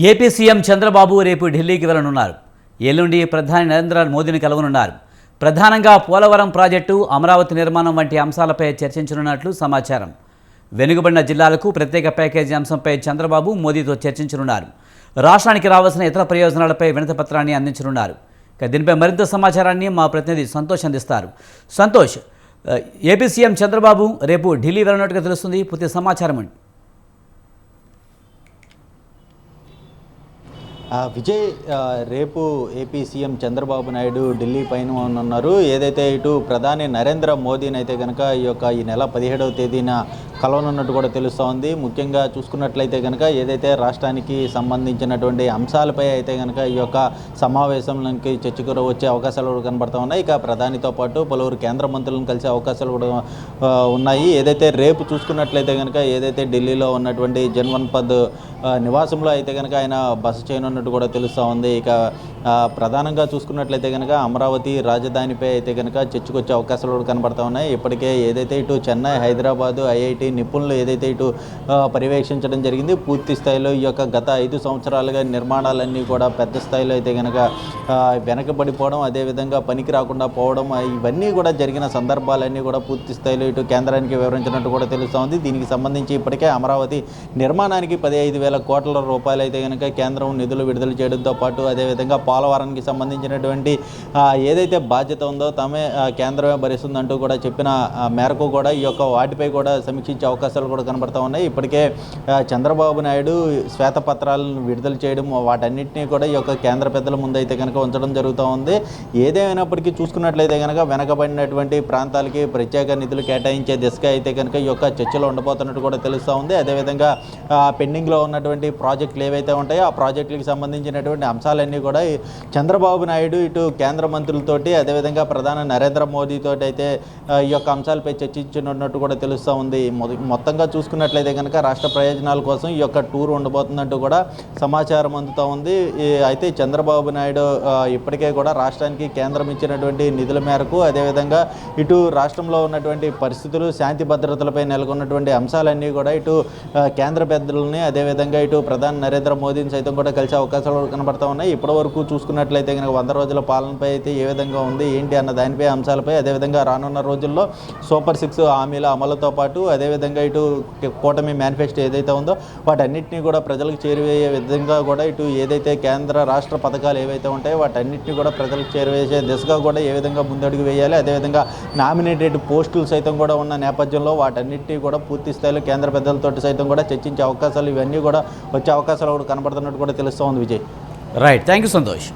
AP CM Chandrababu రేపు ఢిల్లీకి వెళ్ళనున్నారు ఎల్లుండి ప్రధాని నరేంద్ర మోదీని కలవనున్నారు. ప్రధానంగా పోలవరం ప్రాజెక్టు అమరావతి నిర్మాణం వంటి అంశాలపై చర్చించనున్నట్లు సమాచారం. వెనుకబడిన జిల్లాలకు ప్రత్యేక ప్యాకేజీ అంశంపై చంద్రబాబు మోదీతో చర్చించనున్నారు. రాష్ట్రానికి రావాల్సిన ఇతర ప్రయోజనాలపై వినతపత్రాన్ని అందించనున్నారు. దీనిపై మరింత సమాచారాన్ని మా ప్రతినిధి సంతోష్ అందిస్తారు. సంతోష్ ఏపీ సీఎం చంద్రబాబు రేపు ఢిల్లీ వెళ్ళినట్టుగా తెలుస్తుంది. పూర్తి సమాచారం అండి. విజయ్ రేపు ఏపీ సీఎం చంద్రబాబు నాయుడు ఢిల్లీ పైన ఉన్నారు ఏదైతే ఇటు ప్రధాని నరేంద్ర మోదీని అయితే కనుక ఈ యొక్క ఈ నెల పదిహేడవ తేదీన కలవనున్నట్టు కూడా తెలుస్తూ ఉంది. ముఖ్యంగా చూసుకున్నట్లయితే కనుక ఏదైతే రాష్ట్రానికి సంబంధించినటువంటి అంశాలపై అయితే కనుక ఈ యొక్క సమావేశంలోకి చర్చకు వచ్చే అవకాశాలు కూడా కనబడుతూ ఉన్నాయి. ఇక ప్రధానితో పాటు పలువురు కేంద్ర మంత్రులను కలిసే అవకాశాలు కూడా ఉన్నాయి. ఏదైతే రేపు చూసుకున్నట్లయితే కనుక ఏదైతే ఢిల్లీలో ఉన్నటువంటి జన్వన్ పద్ నివాసంలో అయితే కనుక ఆయన బస చేస్తున్నట్టు కూడా తెలుస్తూ ఉంది. ఇక ప్రధానంగా చూసుకున్నట్లయితే కనుక అమరావతి రాజధానిపై అయితే కనుక చర్చకొచ్చే అవకాశాలు కూడా కనబడతా ఉన్నాయి. ఇప్పటికే ఏదైతే ఇటు చెన్నై హైదరాబాదు ఐఐటి నిపుణులు ఏదైతే ఇటు పర్యవేక్షించడం జరిగింది పూర్తి స్థాయిలో ఈ యొక్క గత ఐదు సంవత్సరాలుగా నిర్మాణాలన్నీ కూడా పెద్ద స్థాయిలో అయితే కనుక వెనకబడిపోవడం అదేవిధంగా పనికి రాకుండా పోవడం ఇవన్నీ కూడా జరిగిన సందర్భాలన్నీ కూడా పూర్తి స్థాయిలో ఇటు కేంద్రానికి వివరించినట్టు కూడా తెలుస్తూ ఉంది. దీనికి సంబంధించి ఇప్పటికే అమరావతి నిర్మాణానికి పదిహేను వేల కోట్ల రూపాయలు అయితే కనుక కేంద్రం నిధులు విడుదల చేయడంతో పాటు అదేవిధంగా పోలవరానికి సంబంధించినటువంటి ఏదైతే బాధ్యత ఉందో తమే కేంద్రమే భరిస్తుందంటూ కూడా చెప్పిన మేరకు కూడా ఈ యొక్క వాటిపై కూడా సమీక్షించే అవకాశాలు కూడా కనబడతా ఉన్నాయి. ఇప్పటికే చంద్రబాబు నాయుడు శ్వేతపత్రాలను విడుదల చేయడం వాటన్నిటినీ కూడా ఈ యొక్క కేంద్ర పెద్దల ముందు అయితే కనుక ఉంచడం జరుగుతూ ఉంది. ఏదేమైనప్పటికీ చూసుకున్నట్లయితే కనుక వెనకబడినటువంటి ప్రాంతాలకి ప్రత్యేక నిధులు కేటాయించే దిశగా అయితే కనుక ఈ యొక్క చర్చలో ఉండబోతున్నట్టు కూడా తెలుస్తూ ఉంది. అదేవిధంగా పెండింగ్లో ఉన్నటువంటి ప్రాజెక్టులు ఏవైతే ఉంటాయో ఆ ప్రాజెక్టులకి సంబంధించినటువంటి అంశాలన్నీ కూడా చంద్రబాబు నాయుడు ఇటు కేంద్ర మంత్రులతోటి అదేవిధంగా ప్రధాని నరేంద్ర మోదీతో అయితే ఈ యొక్క అంశాలపై చర్చించినట్టు కూడా తెలుస్తూ ఉంది. మొత్తంగా చూసుకున్నట్లయితే కనుక రాష్ట్ర ప్రయోజనాల కోసం ఈ యొక్క టూర్ ఉండబోతుందంటూ కూడా సమాచారం అందుతూ ఉంది. ఈ అయితే చంద్రబాబు నాయుడు ఇప్పటికే కూడా రాష్ట్రానికి కేంద్రం ఇచ్చినటువంటి నిధుల మేరకు అదేవిధంగా ఇటు రాష్ట్రంలో ఉన్నటువంటి పరిస్థితులు శాంతి భద్రతలపై నెలకొన్నటువంటి అంశాలన్నీ కూడా ఇటు కేంద్ర పెద్దలని అదేవిధంగా ఇటు ప్రధాని నరేంద్ర మోదీని సైతం కూడా కలిసే అవకాశాలు కనబడతా ఉన్నాయి. ఇప్పటి వరకు చూసుకున్నట్లయితే కనుక వంద రోజుల పాలనపై అయితే ఏ విధంగా ఉంది ఏంటి అన్న దానిపై అంశాలపై అదేవిధంగా రానున్న రోజుల్లో సూపర్ సిక్స్ హామీల అమలుతో పాటు అదేవిధంగా ఇటు కూటమి మేనిఫెస్టో ఏదైతే ఉందో వాటన్నిటిని కూడా ప్రజలకు చేరువయ్యే విధంగా కూడా ఇటు ఏదైతే కేంద్ర రాష్ట్ర పథకాలు ఏవైతే ఉంటాయో వాటన్నిటిని కూడా ప్రజలకు చేరువేసే దిశగా కూడా ఏ విధంగా ముందడుగు వేయాలి అదేవిధంగా నామినేటెడ్ పోస్టులు సైతం కూడా ఉన్న నేపథ్యంలో వాటన్నిటిని కూడా పూర్తి స్థాయిలో కేంద్ర పెద్దలతోటి సైతం కూడా చర్చించే అవకాశాలు ఇవన్నీ కూడా వచ్చే అవకాశాలు కూడా కనబడుతున్నట్టు కూడా తెలుస్తూ ఉంది Vijay right thank you Santosh